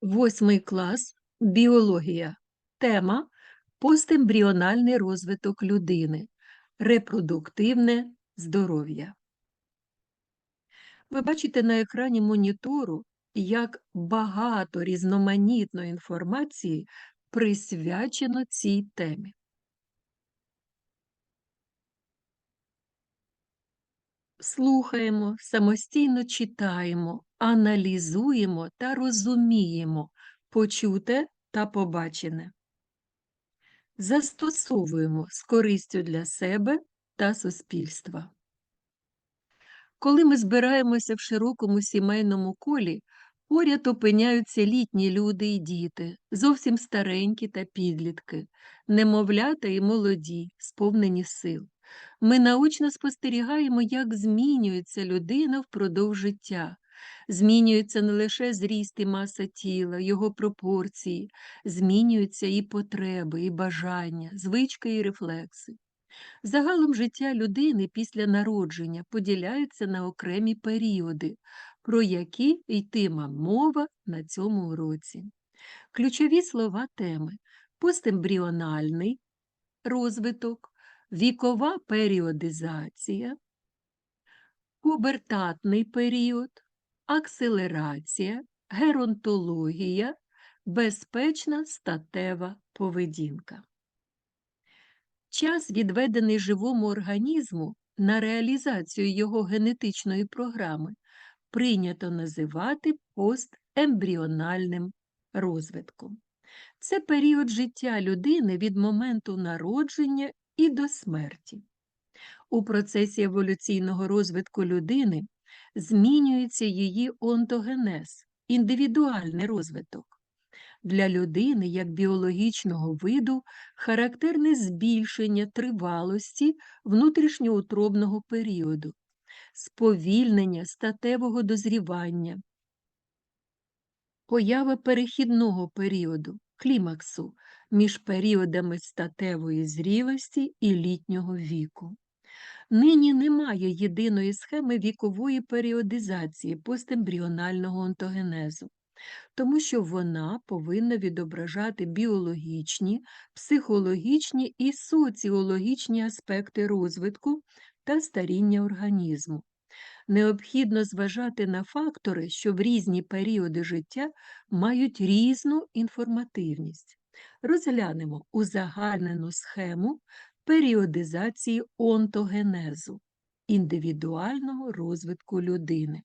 Восьмий клас біологія. Тема постембріональний розвиток людини. Репродуктивне здоров'я. Ви бачите на екрані монітору, як багато різноманітної інформації присвячено цій темі. Слухаємо, самостійно читаємо, аналізуємо та розуміємо почуте та побачене. Застосовуємо з користю для себе та суспільства. Коли ми збираємося в широкому сімейному колі, поряд опиняються літні люди і діти, зовсім старенькі та підлітки, немовлята і молоді, сповнені сил. Ми наочно спостерігаємо, як змінюється людина впродовж життя. Змінюється не лише зріст і маса тіла, його пропорції, змінюються і потреби, і бажання, звички і рефлекси. Загалом життя людини після народження поділяється на окремі періоди, про які йтиме мова на цьому уроці. Ключові слова теми постембріональний розвиток, вікова періодизація, пубертатний період, акселерація, геронтологія, безпечна статева поведінка. Час, відведений живому організму на реалізацію його генетичної програми, прийнято називати постембріональним розвитком. Це період життя людини від моменту народження і до смерті. У процесі еволюційного розвитку людини змінюється її онтогенез, індивідуальний розвиток. Для людини як біологічного виду характерне збільшення тривалості внутрішньоутробного періоду, сповільнення статевого дозрівання, поява перехідного періоду, клімаксу між періодами статевої зрілості і літнього віку. Нині немає єдиної схеми вікової періодизації постембріонального онтогенезу тому що вона повинна відображати біологічні, психологічні і соціологічні аспекти розвитку та старіння організму. Необхідно зважати на фактори, що в різні періоди життя мають різну інформативність. Розглянемо узагальнену схему періодизації онтогенезу індивідуального розвитку людини.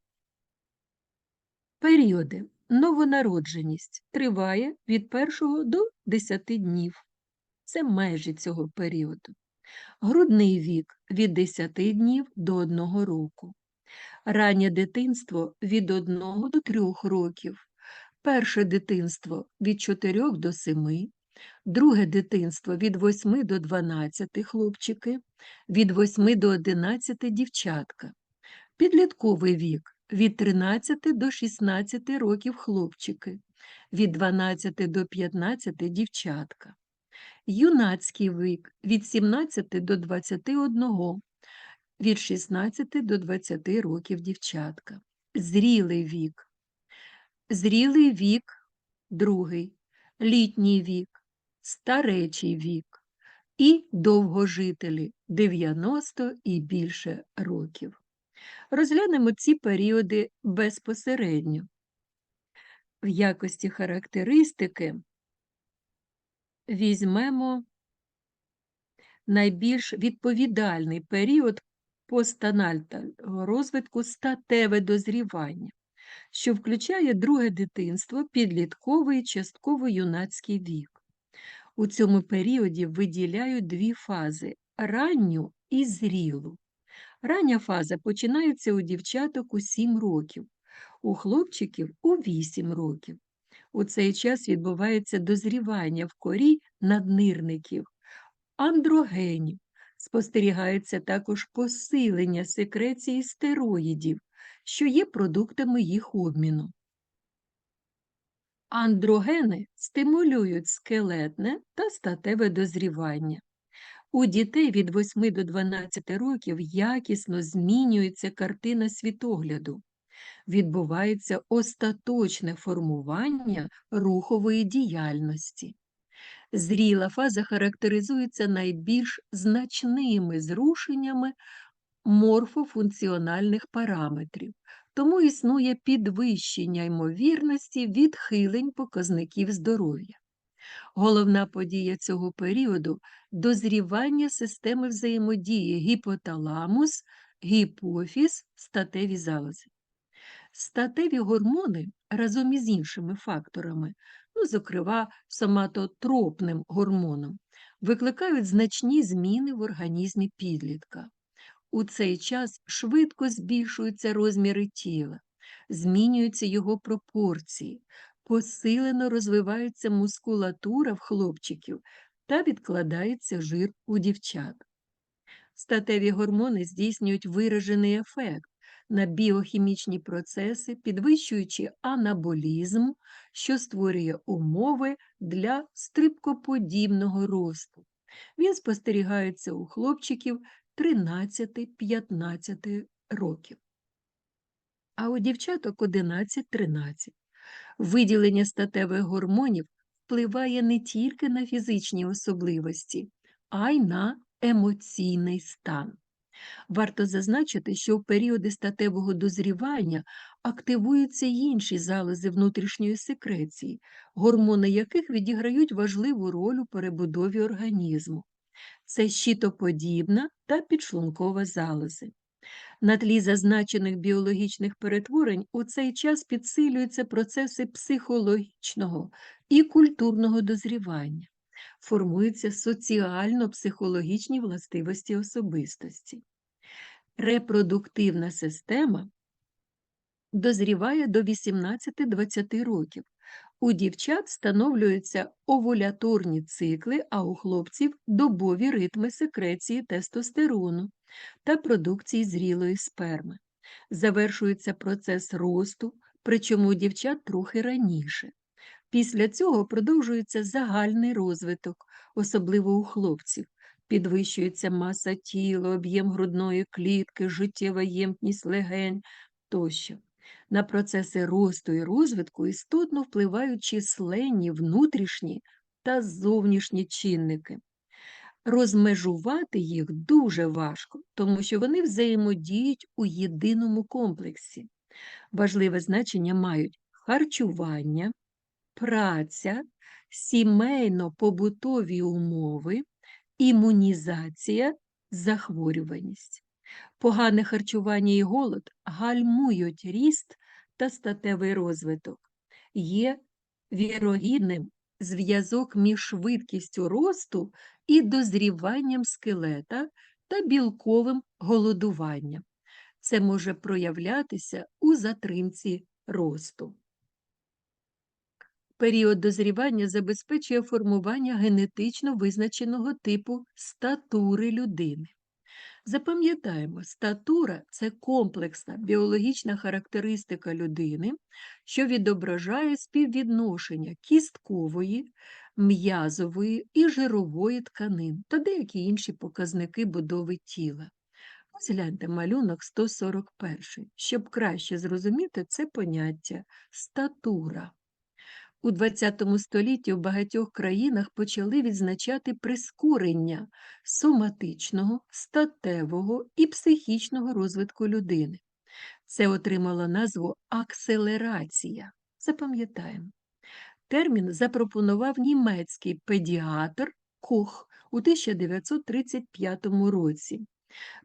Періоди Новонародженість триває від 1 до 10 днів. Це межі цього періоду. Грудний вік від 10 днів до 1 року. Раннє дитинство від 1 до 3 років. Перше дитинство від 4 до 7, друге дитинство від 8 до 12 хлопчики, від 8 до 11 дівчатка. Підлітковий вік від 13 до 16 років хлопчики, від 12 до 15 дівчатка, юнацький вік від 17 до 21, від 16 до 20 років дівчатка, зрілий вік, зрілий вік другий, літній вік, старечий вік і довгожителі 90 і більше років. Розглянемо ці періоди безпосередньо. В якості характеристики візьмемо найбільш відповідальний період постанального розвитку статеве дозрівання, що включає друге дитинство, підлітковий частково юнацький вік. У цьому періоді виділяють дві фази ранню і зрілу. Рання фаза починається у дівчаток у 7 років, у хлопчиків у 8 років. У цей час відбувається дозрівання в корі наднирників, андрогенів. Спостерігається також посилення секреції стероїдів, що є продуктами їх обміну. Андрогени стимулюють скелетне та статеве дозрівання. У дітей від 8 до 12 років якісно змінюється картина світогляду. Відбувається остаточне формування рухової діяльності. Зріла фаза характеризується найбільш значними зрушеннями морфофункціональних параметрів, тому існує підвищення ймовірності відхилень показників здоров'я. Головна подія цього періоду дозрівання системи взаємодії гіпоталамус, гіпофіз, статеві залози. Статеві гормони разом із іншими факторами, ну, зокрема, соматотропним гормоном, викликають значні зміни в організмі підлітка. У цей час швидко збільшуються розміри тіла, змінюються його пропорції, посилено розвивається мускулатура в хлопчиків та відкладається жир у дівчат. Статеві гормони здійснюють виражений ефект на біохімічні процеси, підвищуючи анаболізм, що створює умови для стрибкоподібного росту. Він спостерігається у хлопчиків 13-15 років, а у дівчаток 11-13. Виділення статевих гормонів впливає не тільки на фізичні особливості, а й на емоційний стан. Варто зазначити, що в періоди статевого дозрівання активуються й інші залози внутрішньої секреції, гормони яких відіграють важливу роль у перебудові організму. Це щитоподібна та підшлункова залози. На тлі зазначених біологічних перетворень у цей час підсилюються процеси психологічного і культурного дозрівання, формуються соціально-психологічні властивості особистості. Репродуктивна система дозріває до 18-20 років. У дівчат встановлюються овуляторні цикли, а у хлопців добові ритми секреції тестостерону та продукції зрілої сперми. Завершується процес росту, причому у дівчат трохи раніше. Після цього продовжується загальний розвиток, особливо у хлопців. Підвищується маса тіла, об'єм грудної клітки, життєва ємність легень тощо. На процеси росту і розвитку істотно впливають численні внутрішні та зовнішні чинники. Розмежувати їх дуже важко, тому що вони взаємодіють у єдиному комплексі. Важливе значення мають харчування, праця, сімейно-побутові умови, імунізація, захворюваність. Погане харчування і голод гальмують ріст та статевий розвиток. Є вірогідним зв'язок між швидкістю росту і дозріванням скелета та білковим голодуванням. Це може проявлятися у затримці росту. Період дозрівання забезпечує формування генетично визначеного типу статури людини. Запам'ятаємо, статура це комплексна біологічна характеристика людини, що відображає співвідношення кісткової, м'язової і жирової тканин та деякі інші показники будови тіла. Ось гляньте малюнок 141, щоб краще зрозуміти це поняття статура. У ХХ столітті в багатьох країнах почали відзначати прискорення соматичного, статевого і психічного розвитку людини. Це отримало назву акселерація. Запам'ятаємо. Термін запропонував німецький педіатр Кох у 1935 році.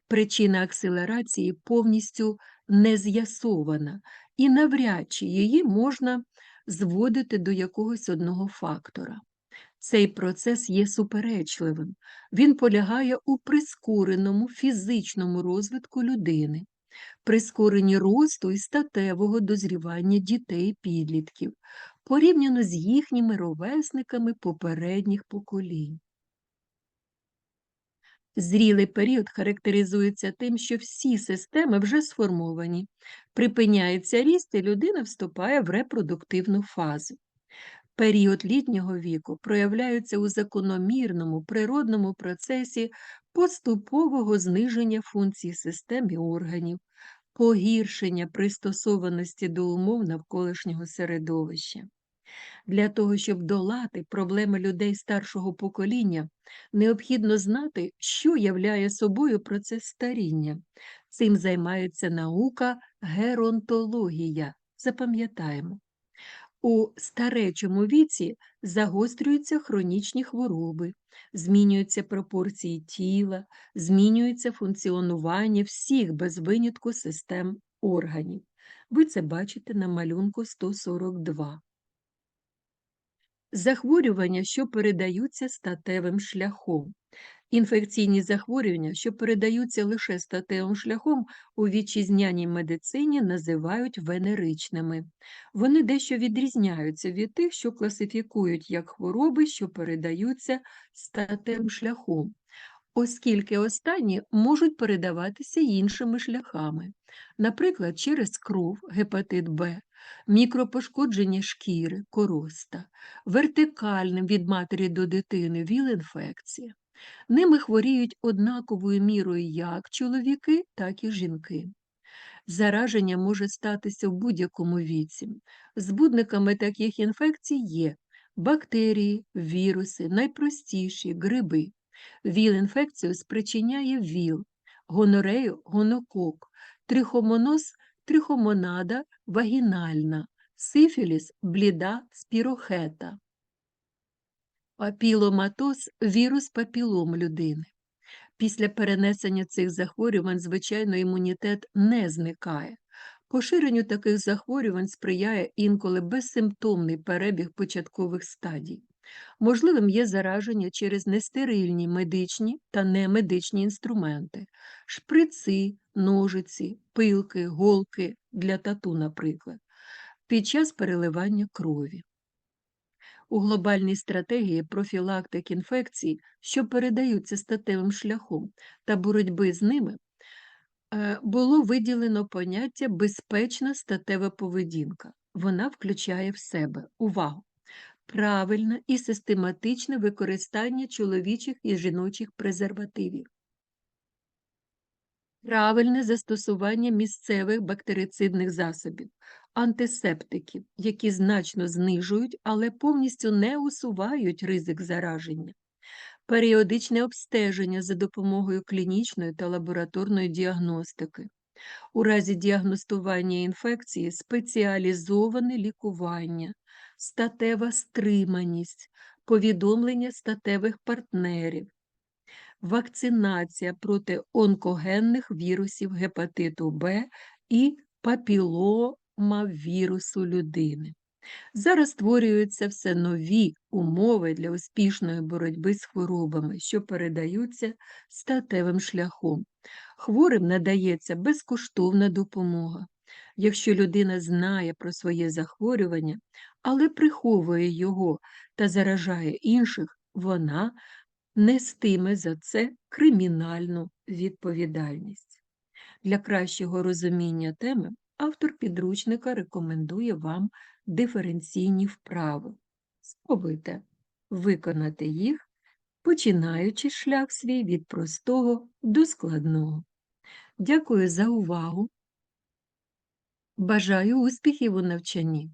Причина акселерації повністю не з'ясована, і навряд чи її можна зводити до якогось одного фактора. Цей процес є суперечливим, він полягає у прискореному фізичному розвитку людини, прискоренні росту і статевого дозрівання дітей підлітків, порівняно з їхніми ровесниками попередніх поколінь. Зрілий період характеризується тим, що всі системи вже сформовані, припиняється ріст і людина вступає в репродуктивну фазу. Період літнього віку проявляється у закономірному природному процесі поступового зниження функцій систем і органів, погіршення пристосованості до умов навколишнього середовища. Для того, щоб долати проблеми людей старшого покоління, необхідно знати, що являє собою процес старіння. Цим займається наука геронтологія. Запам'ятаємо. У старечому віці загострюються хронічні хвороби, змінюються пропорції тіла, змінюється функціонування всіх без винятку систем органів. Ви це бачите на малюнку 142. Захворювання, що передаються статевим шляхом. Інфекційні захворювання, що передаються лише статевим шляхом, у вітчизняній медицині називають венеричними. Вони дещо відрізняються від тих, що класифікують як хвороби, що передаються статевим шляхом, оскільки останні можуть передаватися іншими шляхами, наприклад, через кров, гепатит Б, мікропошкодження шкіри, короста, вертикальним від матері до дитини віл-інфекція. Ними хворіють однаковою мірою як чоловіки, так і жінки. Зараження може статися в будь-якому віці. Збудниками таких інфекцій є бактерії, віруси, найпростіші гриби. ВІЛ-інфекцію спричиняє ВІЛ, гонорею гонокок, трихомоноз трихомонада вагінальна, сифіліс бліда спірохета. Папіломатоз вірус папілом людини. Після перенесення цих захворювань, звичайно, імунітет не зникає. Поширенню таких захворювань сприяє інколи безсимптомний перебіг початкових стадій. Можливим є зараження через нестерильні медичні та немедичні інструменти, шприци, ножиці, пилки, голки для тату, наприклад, під час переливання крові. У глобальній стратегії профілактик інфекцій, що передаються статевим шляхом та боротьби з ними, е, було виділено поняття безпечна статева поведінка. Вона включає в себе увагу, правильне і систематичне використання чоловічих і жіночих презервативів, правильне застосування місцевих бактерицидних засобів, антисептиків, які значно знижують, але повністю не усувають ризик зараження, періодичне обстеження за допомогою клінічної та лабораторної діагностики. У разі діагностування інфекції спеціалізоване лікування, статева стриманість, повідомлення статевих партнерів, вакцинація проти онкогенних вірусів гепатиту Б і папіломавірусу людини. Зараз створюються все нові умови для успішної боротьби з хворобами, що передаються статевим шляхом. Хворим надається безкоштовна допомога. Якщо людина знає про своє захворювання, але приховує його та заражає інших, вона нестиме за це кримінальну відповідальність. Для кращого розуміння теми автор підручника рекомендує вам диференційні вправи. Спробуйте виконати їх, починаючи шлях свій від простого до складного. Дякую за увагу. Бажаю успіхів у навчанні!